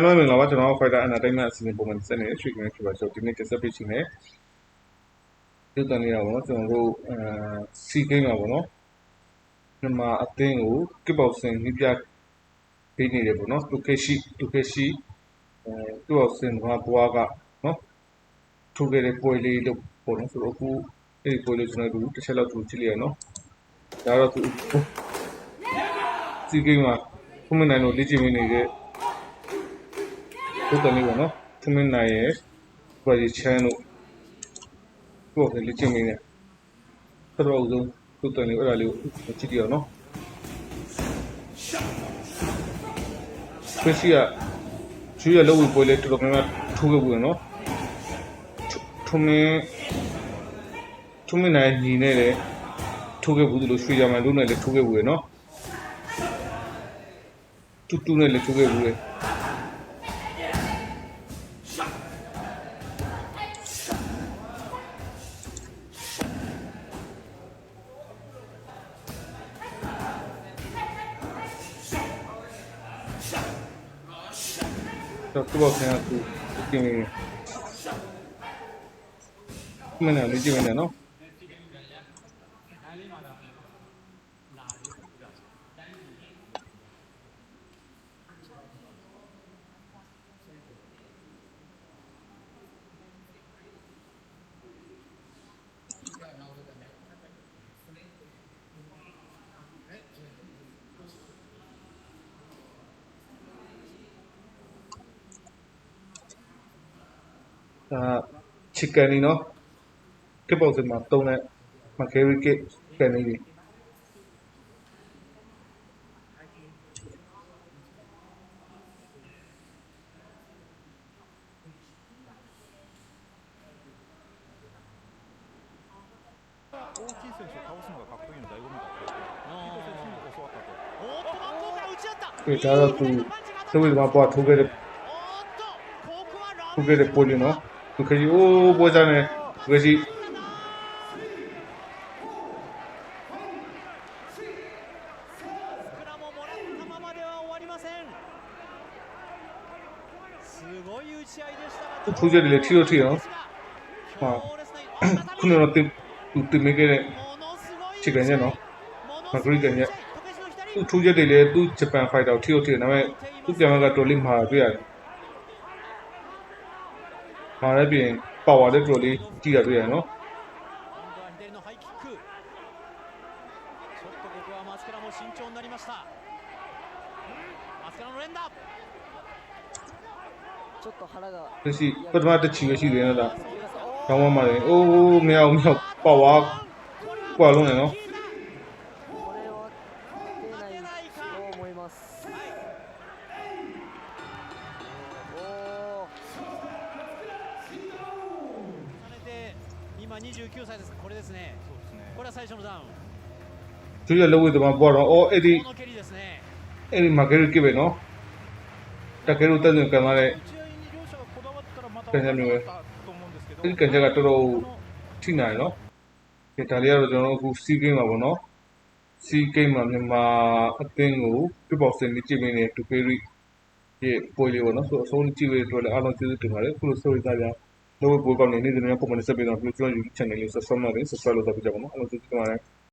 အားလုံးမင်္ဂလာပါကျွန်တော်တို့ Fighter Entertainment အစီအစဉ်ပုံမှန်စနေရွှေကင်းဖြစ်ပါဆိုဒီနေ့ကစပ်ပေးချင်တယ်ဒီတန်လေးရပါတော့ကျွန်တော်တို့အဲစီကိန်းပါပေါ့နော်မြန်မာအသင်းကိုကစ်ဘောက်ဆင်နီးပြပေးနေတယ်ပေါ့နော်ဒုခေရှိဒုခေရှိအဲကစ်ဘောက်ဆင်ကဘွားကနော်ထိုးခဲ့တဲ့ပွဲလေးလို့ပေါ့နော်ဆိုတော့အခုအဲ့ဒီပွဲလေးကျွန်တော်တို့တစ်ချက်လောက်ထူကြည့်လိုက်ရနော်ဒါတော့သူစီကိန်းမှာခုမနိုင်လို့လေ့ကျင့်နေတဲ့ ဒီတန်လေးပေါ့နော်ထမင်းနိုင်ရဲ့ဘာကြီးချမ်းတို့ကိုယ်ကလေ့ကျင့်နေတယ်တော်တော်ဦးဆုံးဒီတန်လေးအဲ့ဒါလေးကိုကြည့်ကြည့်အောင်နော်ခရစီကကျူရလောက်ဝပွဲလေတော်တော်များများထိုးခဲ့ဘူးနော်ထမင်းထမင်းနိုင်ညီနေတယ်ထိုးခဲ့ဘူးလို့ရွှေကြမှာလုံးနဲ့လည်းထိုးခဲ့ဘူးရနော်တူတူနဲ့လည်းထိုးခဲ့ဘူးလေ တော့သူ့ဘောခင်ကသူပြင်နေမင်းလည်းကြည့်မနေနော် ဒါချစ်ကန်နီနော်ကစ်ဘောက်စမှာတုံးတဲ့မကယ်ရီကစ်ကန်နီတွေ 大きい選手を倒すのが格闘技の醍醐味だ ခရီအိုးပွဲစားနေဝေစီခုကျတယ်လေထီတော့ထီအောင်ဟာခုနတော့တင်တင်မိခဲ့တဲ့ချစ်ကန်ရဲ့နော်မဂရိကန်ရဲ့သူထူးချက်တွေလေသူဂျပန်ဖိုက်တာထီတော့ထီဒါပေမဲ့သူပြန်မကတော်လေးမှာတွေ့ရတယ် မာရက်ပြင်ပါဝါလေးတော်လေးကြည့်ရတွေ့ရနော်ဒီစီပထမတစ်ချီပဲရှိသေးတယ်လားကောင်းမှမာတယ်အိုးမရောက်မရောက်ပါဝါကွာလုံးနေနော် 29歳ですこれですねそうですねこれは最初のダウン သူရလုံးဝတမပေါ်တော့အော်အဲ့ဒီ この蹴りですね အဲ့ဒီမာဂရီကစ်ပဲနော်တကယ်လို့တက်နေကန်လာတဲ့ 打ち合いに両者がこだわったらまたကန်ချက်မျိုးပဲ だと思うんですけど、 အဲ့ဒီကန်ချက်ကတော်တော်ထိနိုင်နော်ဒီဒါလေးကတော့ကျွန်တော်တို့အခုစီးကိန်းပါပေါ့နော်စီးကိန်းမှာမြန်မာအသင်းကိုပြပေါ့စင်နေကြည့်မင်းနဲ့တူပေရီရဲ့ပွဲလေးပေါ့နော်ဆိုတော့အဆုံးကြည့်ရတဲ့အတွက်လည်းအားလုံးကျေးဇူးတင်ပါတယ်အခုလိုဆိုရကြကြ လောပွဲကောင်းနေနေနေပုံမှန်ဆက်ပြီးတော့ကျွန်တော် YouTube channel လေး subscribe လုပ်တယ် subscribe လုပ်တော့ပြကြပါနော်အားလုံးကျေးဇူးတင်ပါတယ်